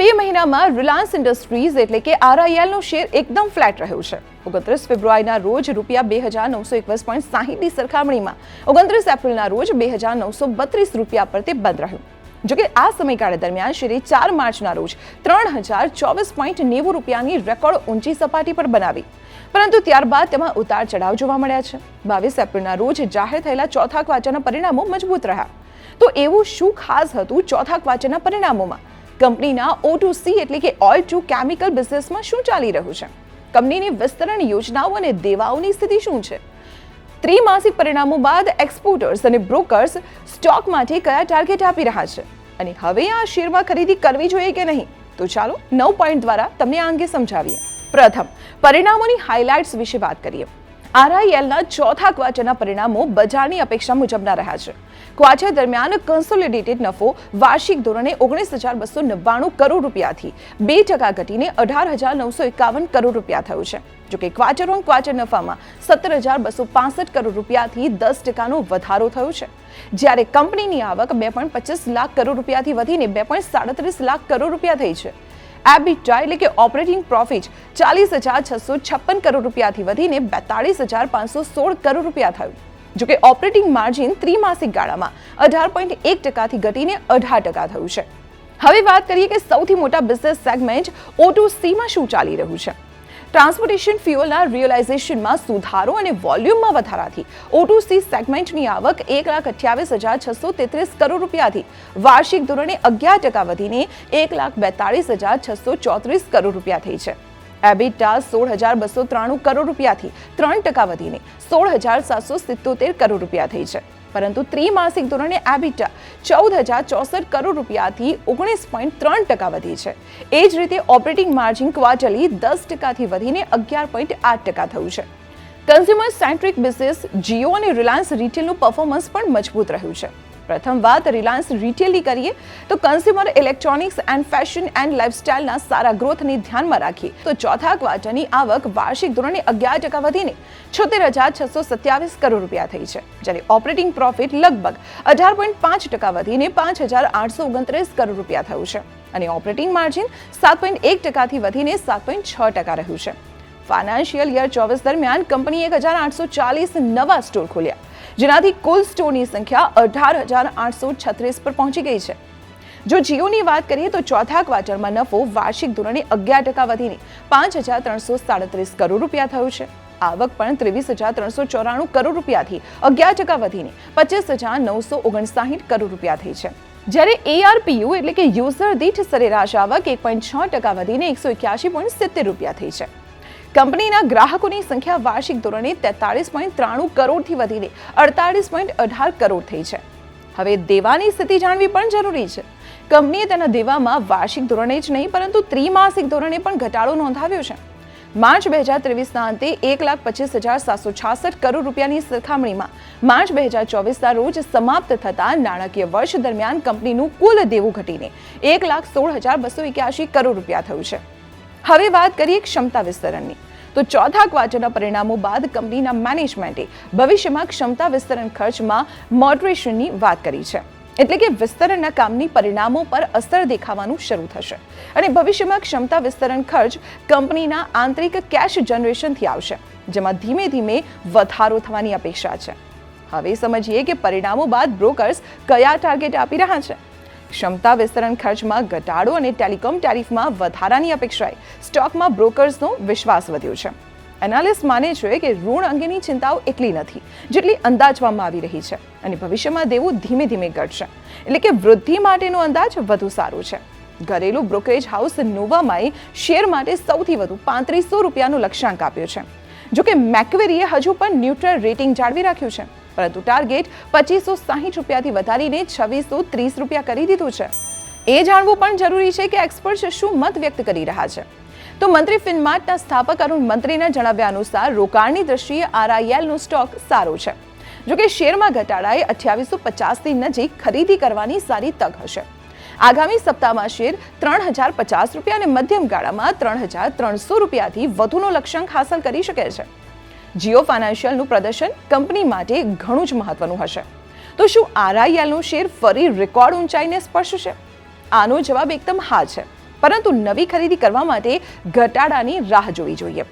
બે મહિનામાં Reliance industries એટલે કે આરઆઈએલનો શેર એકદમ ફ્લેટ રહ્યો છે. ઓગણત્રીસ ફેબ્રુઆરીના રોજ રૂપિયા બે હજાર નવસો એકવીસ પોઈન્ટ સાહીઠની સરખામણીમાં ઓગણત્રીસ એપ્રિલના રોજ બે હજાર નવસો બત્રીસ રૂપિયા પર તે બંધ રહ્યું. જોકે આ સમયગાળા દરમિયાન શેરે ચાર માર્ચના રોજ ત્રણ હજાર ચોવીસ પોઈન્ટ નેવું રૂપિયાની રેકોર્ડ ઊંચી સપાટી પર બનાવી. પરંતુ ત્યારબાદ તેમાં ઉતાર ચઢાવ જોવા મળ્યા છે. બાવીસ એપ્રિલના રોજ જાહેર થયેલા ચોથા ક્વાર્ટરના પરિણામો મજબૂત રહ્યા. તો એવું શું ખાસ હતું ચોથા ક્વાર્ટરના પરિણામોમાં? કંપનીના ઓ ટુ સી એટલે કે ઓઇલ ટુ કેમિકલ બિઝનેસમાં શું ચાલી રહ્યું છે? કંપનીની વિસ્તરણ યોજનાઓ અને દેવાઓની સ્થિતિ શું છે? ત્રિમાસિક પરિણામો બાદ એક્સપોર્ટર્સ અને બ્રોકર્સ સ્ટોક માટે કયા ટાર્ગેટ આપી રહ્યા છે? અને હવે આ શેરમાં ખરીદી કરવી જોઈએ કે નહીં? તો ચાલો નવ પોઈન્ટ દ્વારા તમને આ અંગે સમજાવીએ. પ્રથમ, પરિણામોની હાઇલાઇટ્સ વિશે વાત કરીએ. આરઆઈએલના ચોથા ક્વાર્ટરના પરિણામો બજારની અપેક્ષા મુજબના રહ્યા છે. ક્વાર્ટર દરમિયાન કન્સોલિડેટેડ નફો વાર્ષિક ધોરણે ઓગણીસ હજાર બસો નવ્વાણું કરોડ રૂપિયાથી બે ટકા ઘટીને અઢાર હજાર નવસો એકાવન કરોડ રૂપિયા થયું છે. જોકે ક્વાર્ટર ઓન ક્વાર્ટર નફામાં સત્તર હજાર બસો પાસઠ કરોડ રૂપિયાથી દસ ટકાનો વધારો થયો છે. જ્યારે કંપનીની આવક બે પોઈન્ટ પચીસ લાખ કરોડ રૂપિયાથી વધીને બે પોઈન્ટ સાડત્રીસ લાખ કરોડ રૂપિયા થઈ છે. એબિટા એટલે કે ઓપરેટિંગ પ્રોફિટ ચાલીસ હજાર છસો છપ્પન કરોડ રૂપિયાથી વધીને બેતાળીસ હજાર પાંચસો સોળ કરોડ રૂપિયા થયું. જોકે ઓપરેટિંગ માર્જિન ત્રિમાસિક ગાળામાં અઢાર પોઈન્ટ એક ટકાથી ઘટીને અઢાર ટકા થયું છે. હવે વાત કરીએ કે સૌથી મોટા બિઝનેસ સેગમેન્ટ ઓટો સીમાં શું ચાલી રહ્યું છે? ટ્રાન્સપોર્ટેશન ફ્યુઅલના રિયલાઇઝેશનમાં સુધારો અને વોલ્યુમમાં વધારાથી. ઓટુસી સેગમેન્ટની આવક એક લાખ અઠ્યાવીસ હજાર છસો તેત્રીસ કરોડ રૂપિયાથી. વાર્ષિક ધોરણે અગિયાર ટકા વધીને એક લાખ બેતાળીસ હજાર છસો ચોત્રીસ કરોડ રૂપિયા થઈ છે. એબિટા સોળ હજાર બસો ત્રાણું કરોડ રૂપિયાથી ત્રણ ટકા વધીને સોળ હજાર સાતસો સિત્તોતેર કરોડ રૂપિયા થઈ છે. પરંતુ ત્રિમાસિક ધોરણે એબિટા ચૌદ હજાર ચોસઠ કરોડ રૂપિયાથી ઓગણીસ પોઈન્ટ ત્રણ ટકા વધી છે. એ જ રીતે ઓપરેટિંગ માર્જિન ક્વાર્ટરલી દસ ટકાથી વધીને અગિયાર પોઈન્ટ આઠ ટકા થયું છે. કન્ઝ્યુમર સેન્ટ્રિક બિઝનેસ જીઓ અને રિલાયન્સ રિટેલનું પરફોર્મન્સ પણ મજબૂત રહ્યું છે. પ્રથમ વાત, રિલાયન્સ રિટેલની કરીએ, તો consumer electronics and fashion and લાઇફસ્ટાઇલના સારા ગ્રોથને ધ્યાનમાં રાખીએ. તો ચોથા ક્વાર્ટરની આવક વાર્ષિક ધોરણે અગિયાર ટકા વધીને છોતેર હજાર છસો સત્યાવીસ કરોડ રૂપિયા થઈ છે, જ્યારે ઓપરેટિંગ પ્રોફિટ લગભગ અઢાર પોઈન્ટ પાંચ ટકા વધીને પાંચ હજાર આઠસો ઓગણત્રીસ કરોડ રૂપિયા થયું છે. અને ઓપરેટિંગ માર્જિન સાત પોઈન્ટ એક ટકાથી વધીને સાત પોઈન્ટ છ ટકા રહ્યું છે. ફાઇનાન્શિયલ યર ચોવીસ દરમિયાન કંપનીએ એક હજાર આઠસો ચાલીસ નવા સ્ટોર ખોલ્યા, જેનાથી કુલ સ્ટોરની સંખ્યા અઢાર હજાર આઠસો છત્રીસ પર પહોંચી ગઈ છે. જો જીઓની વાત કરીએ તો ચોથા ક્વાર્ટરમાં નફો વાર્ષિક ધોરણે અગિયાર ટકા વધીને પાંચ હજાર ત્રણસો સાડત્રીસ કરોડ રૂપિયા થયું છે. આવક પણ ત્રેવીસ હજાર ત્રણસો ચોરાણું કરોડ રૂપિયાથી અગિયાર ટકા વધીને પચીસ હજાર નવસો ઓગણસાઠ કરોડ રૂપિયા થઈ છે. જ્યારે એઆરપીયુ એટલે કે યુઝર દીઠ સરેરાશ આવક એક પોઈન્ટ છ ટકા વધીને એકસો એક્યાસી પોઈન્ટ સિત્તેર રૂપિયા થઈ છે. કંપનીના ગ્રાહકોની સંખ્યા વાર્ષિક ધોરણે તેતાળીસ પોઈન્ટ ત્રાણું કરોડથી વધીને અડતાળીસ પોઈન્ટ અઢાર કરોડ થઈ છે. હવે દેવાની સ્થિતિ જાણવી પણ જરૂરી છે. કંપનીએ તેના દેવામાં વાર્ષિક ધોરણે જ નહીં, પરંતુ ત્રિમાસિક ધોરણે પણ ઘટાડો નોંધાવ્યો છે. માર્ચ બે હજાર ત્રેવીસના અંતે એક લાખ પચીસ હજાર સાતસો છાસઠ કરોડ રૂપિયાની સરખામણીમાં માર્ચ બે હજાર ચોવીસના રોજ સમાપ્ત થતાં નાણાકીય વર્ષ દરમિયાન કંપનીનું કુલ દેવું ઘટીને એક લાખ સોળ હજાર બસો એક્યાસી કરોડ રૂપિયા થયું છે. હવે વાત કરીએ ક્ષમતા વિસ્તરણની. તો ચોથા ક્વાર્ટરના પરિણામો બાદ કંપનીના મેનેજમેન્ટે ભવિષ્યમાં ક્ષમતા વિસ્તરણ ખર્ચમાં મોડરેશનની વાત કરી છે. એટલે કે વિસ્તરણના કામની પરિણામો પર અસર દેખાવાનું શરૂ થશે. અને ભવિષ્યમાં ક્ષમતા વિસ્તરણ ખર્ચ કંપનીના આંતરિક કેશ જનરેશનથી આવશે, જેમાં ધીમે ધીમે વધારો થવાની અપેક્ષા છે. હવે સમજીએ કે પરિણામો બાદ બ્રોકર્સ કયા ટાર્ગેટ આપી રહ્યા છે. ક્ષમતા વિસ્તરણ ખર્ચમાં ઘટાડો અને ટેલિકોમ ટેરિફમાં વધારાની અપેક્ષાએ સ્ટોકમાં બ્રોકર્સનો વિશ્વાસ વધ્યો છે. એનાલિસ્ટ માને છે કે ઋણ અંગેની ચિંતાઓ એટલી નથી, જેટલી અંદાજવામાં આવી રહી છે અને ભવિષ્યમાં દેવું ધીમે ધીમે ઘટશે. એટલે કે વૃદ્ધિ માટેનો અંદાજ વધુ સારો છે. ઘરેલું બ્રોકરેજ હાઉસ નોવામાએ શેર માટે સૌથી વધુ પાંત્રીસો રૂપિયાનું લક્ષ્યાંક આપ્યો છે. જોકે મેકવેરીએ હજુ પણ ન્યુટ્રલ રેટિંગ જાળવી રાખ્યું છે. પરંતુ ટાર્ગેટ પચીસો સાહીઠ રૂપિયાથી વધારીને છવ્વીસો ત્રીસ રૂપિયા કરી દીધું છે. એ જાણવું પણ જરૂરી છે કે એક્સપર્ટ્સ શું મત વ્યક્ત કરી રહ્યા છે. તો મંત્રી ફિનમાર્ટના સ્થાપક અરુણ મંત્રીના જણાવ્યા અનુસાર રોકાણની દ્રષ્ટિએ આરઆઈએલનો સ્ટોક સારો છે. જોકે શેરમાં ઘટાડાએ અઠ્યાવીસો પચાસની નજીક ખરીદી કરવાની સારી તક હશે. આગામી સપ્તાહમાં શેર ત્રણ હજાર પચાસ રૂપિયા અને મધ્યમ ગાળામાં ત્રણ હજાર ત્રણસો રૂપિયાથી વધુનો લક્ષ્યાંક હાંસલ કરી શકે છે. જીઓ ફાઇનાન્શિયલનું પ્રદર્શન કંપની માટે ઘણું જ મહત્વનું હશે. તો શું આરઆઈએલનું શેર ફરી રેકોર્ડ ઊંચાઈને સ્પર્શશે? આનો જવાબ એકદમ હા છે. પરંતુ નવી ખરીદી કરવા માટે ઘટાડાની રાહ જોવી જોઈએ.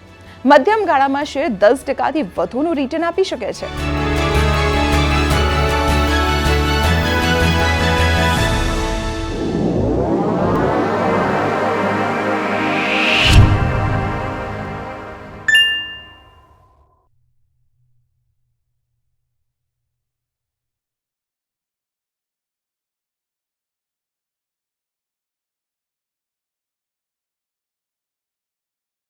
મધ્યમ ગાળામાં શેર દસ ટકાથી વધુનું રિટર્ન આપી શકે છે.